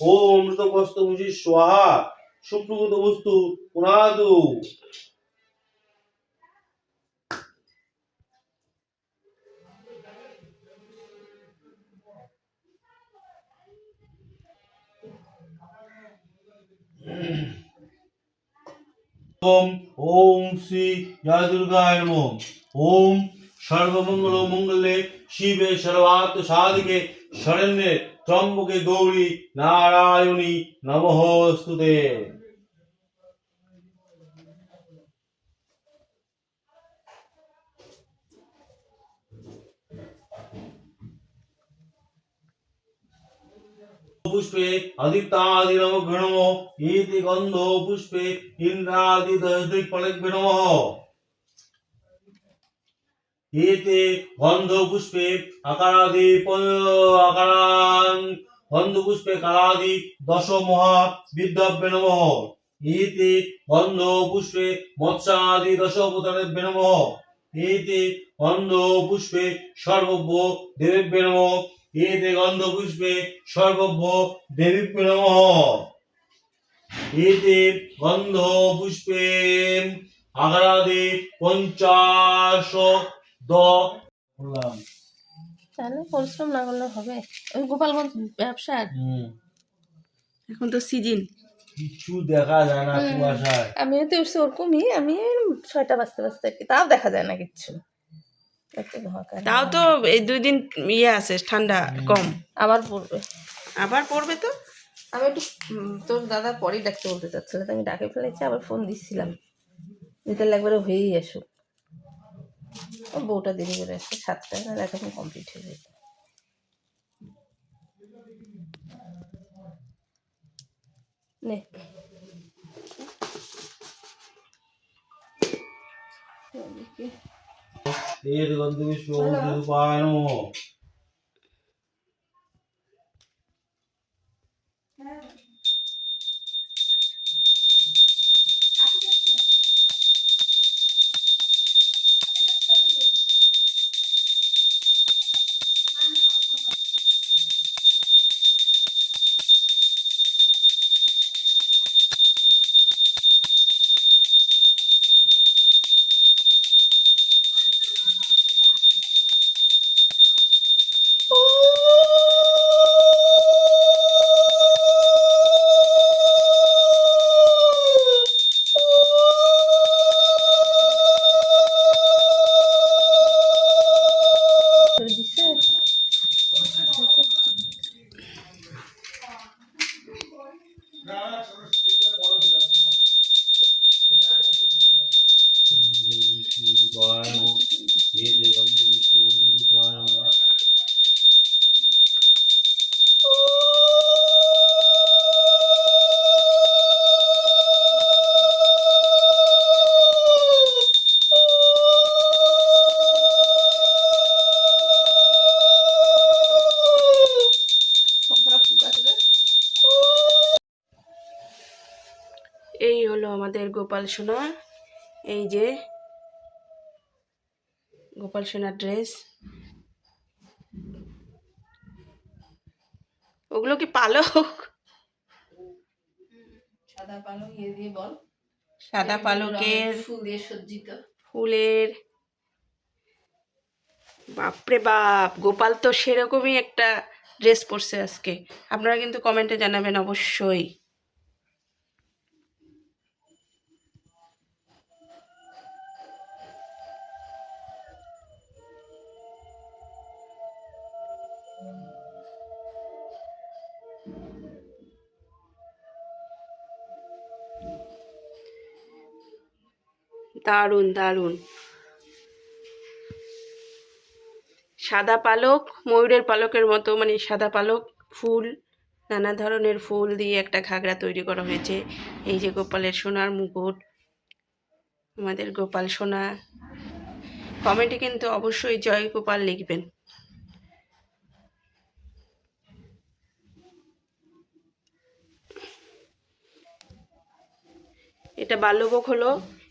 ওম মৃতকস্ত মুচি স্বাহা সুপ্রভূত বস্তু পুনাদু ওম ওম শ্রী জয় দুর্গায় নমঃ ওম সর্বমঙ্গল মঙ্গলে শিবে সর্বাত্ম সাধিকে শরণ্যে ত্রম্বকে গৌরী নারায়ণী নমঃস্তুতে পুষ্পে আদিত্যাদি নম গণম ইতি গন্ধ পুষ্পে ইন্দ্রাদি দিকপালক নম। এতে গন্ধ পুষ্পে আকারাদি আকারান। গন্ধ পুষ্পে কালাদি দশ মহা বিদ্যাভ্যে নম গন্ধ পুষ্পে মৎস্যাদি দশ অবতারেভ্যে নম। এতে গন্ধ পুষ্পে সর্বভ্য দেবেভ্যে নম। এতে গন্ধ পুষ্পে সর্বভ্য দেবীভ্যে নম। এতে গন্ধ পুষ্পে আগারাদি পঞ্চাশ দ বললাম তাহলে পরিশ্রম না করলে হবে। ওই গোপালগঞ্জ ব্যবসার হুম। এখন তো সিজন। কিছু দেখা যায় না কুয়াশায়। আমি তো উঠছি ওরকমই আমি ছয়টা বাজতে বাজতে আর কি তাও দেখা যায় না কিচ্ছু। তাও তো এই দুই দিন ইয়ে আছে ঠান্ডা কম। আবার পড়বে। আবার পড়বে তো? আমি একটু তোর দাদা পরেই ডাকতে বলতে চাচ্ছিল তো আমি ডাকে ফেলেছি আবার ফোন দিচ্ছিলাম। দিতে একবারে হয়েই আসুক। বউটা দেরি করে আসছে সাতটা না এতক্ষণ কমপ্লিট হয়ে যেত নে। এর গন্ধ বিশ্ব উপায় এই হলো আমাদের গোপাল সোনা। এই যে গোপাল সোনার ড্রেস ওগুলো কি পালক? সাদা পালক ইয়ে দিয়ে বল। সাদা পালকের ফুল দিয়ে সজ্জিত। ফুলের। বাপরে বাপ গোপাল তো সেরকমই একটা ড্রেস পরছে আজকে। আপনারা কিন্তু কমেন্টে জানাবেন অবশ্যই। দারুণ দারুণ। সাদা পালক, ময়ূরের পালকের মতো মানে সাদা পালক, ফুল, নানা ধরনের ফুল দিয়ে একটা ঘাগরা তৈরি করা হয়েছে। এই যে গোপালের সোনার মুকুট, আমাদের গোপাল সোনা। কমেন্টে কিন্তু অবশ্যই জয় গোপাল লিখবেন। এটা বাল্যভোগ হলো।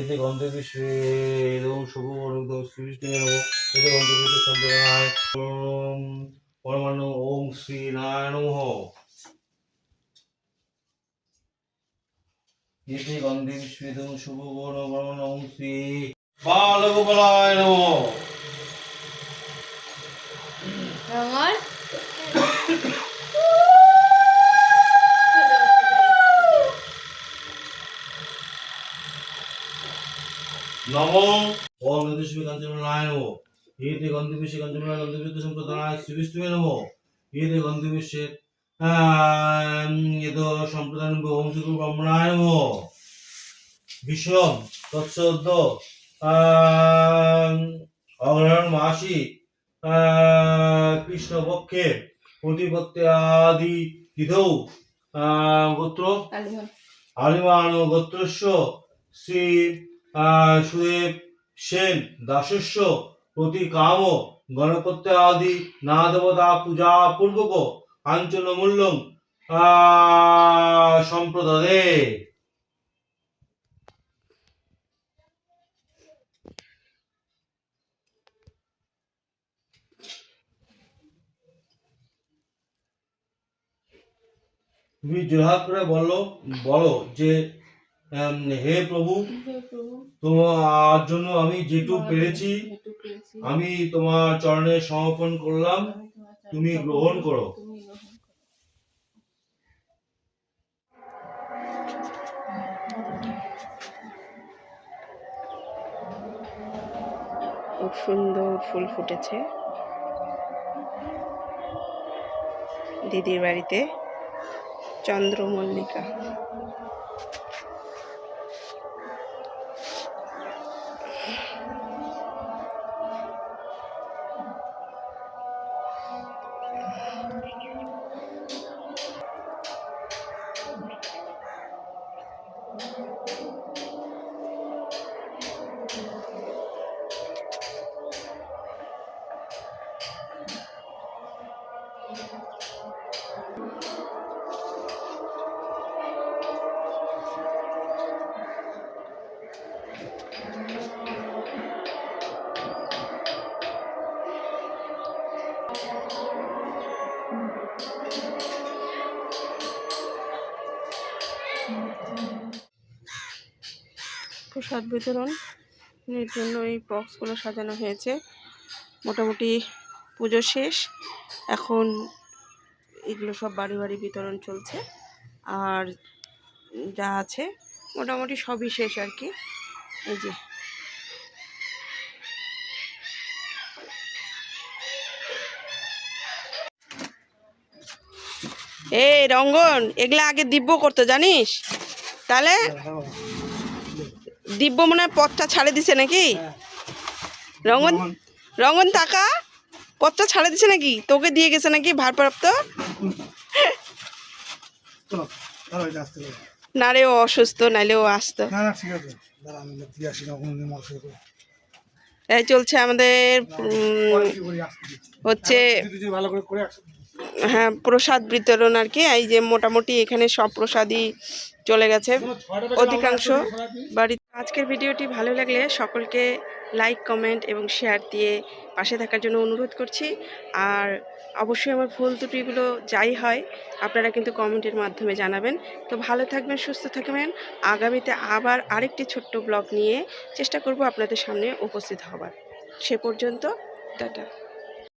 এতে গন্ধে বিশ্বে এবং শুভ অনুগ্রহ শ্রী বিষ্ণু নমো এতে গন্ধে বিশ্বে সম্প্রদায় পরমাণু, ওম শ্রী নারায়ণ এতে গন্ধে এবং শুভ বর্ণ বর্ণ, ওম শ্রী বালগোপালায় নমঃ আমার নম। ওম নদীশ্মী কাঞ্চনায় নমঃ। এতে গন্ধে বিশ্বে কাঞ্চনায় গন্ধে বিশ্বে সম্প্রদায় শ্রী বিষ্ণু নমঃ এতে গন্ধে বিশ্বে এত সম্প্রদায় ওম শ্রী গুরু ব্রহ্মণায় নমঃ। বিষম তৎসদ্য অগ্রহণ মাসি কৃষ্ণপক্ষে প্রতিপত্তি আদি তিথৌ গোত্র আলিমান গোত্রস্য শ্রী সুদেব সেন, দাসস্য প্রতি কাম গণপত্য আদি না দেবতা পূজা পূর্বক কাঞ্চন মূল্যং সম্প্রদায়ে। তুমি জোহার করে বলো বলো যে হে প্রভু তোমার জন্য আমি যেটুকু পেরেছি আমি তোমার চরণে সমর্পণ করলাম তুমি গ্রহণ করো। খুব সুন্দর ফুল ফুটেছে। দিদির বাড়িতে চন্দ্রমল্লিকা। প্রসাদ বিতরণ। এর জন্য এই বক্সগুলো সাজানো হয়েছে। মোটামুটি পুজো শেষ। এখন এগুলো সব বাড়ি বাড়ি বিতরণ চলছে। আর যা আছে, মোটামুটি সবই শেষ আর কি। এই যে। এই রঙ্গন, এগুলা আগে দিব্য করতো, জানিস? তাহলে? দিব্য মনে হয় পথটা ছাড়ে দিছে নাকি? রঙ্গন রঙ্গন। টাকা পথটা ছাড়ে দিছে নাকি? তোকে দিয়ে গেছে নাকি ভারপ্রাপ্ত? না রে ও অসুস্থ নাইলে ও আসতো। এই চলছে আমাদের। হচ্ছে ভালো করে করে আসতে হ্যাঁ প্রসাদ বিতরণ আর কি। এই যে মোটামুটি এখানে সব প্রসাদই চলে গেছে। অধিকাংশ বাড়ি আজকের ভিডিওটি ভালো লাগলে সকলকে লাইক, কমেন্ট এবং শেয়ার দিয়ে পাশে থাকার জন্য অনুরোধ করছি। আর অবশ্যই আমার ভুল ত্রুটিগুলো যাই হয়, আপনারা কিন্তু কমেন্টের মাধ্যমে জানাবেন। তো ভালো থাকবেন, সুস্থ থাকবেন। আগামীতে আবার আরেকটি ছোট্ট ব্লগ নিয়ে চেষ্টা করব আপনাদের সামনে উপস্থিত হবার। সে পর্যন্ত, টাটা।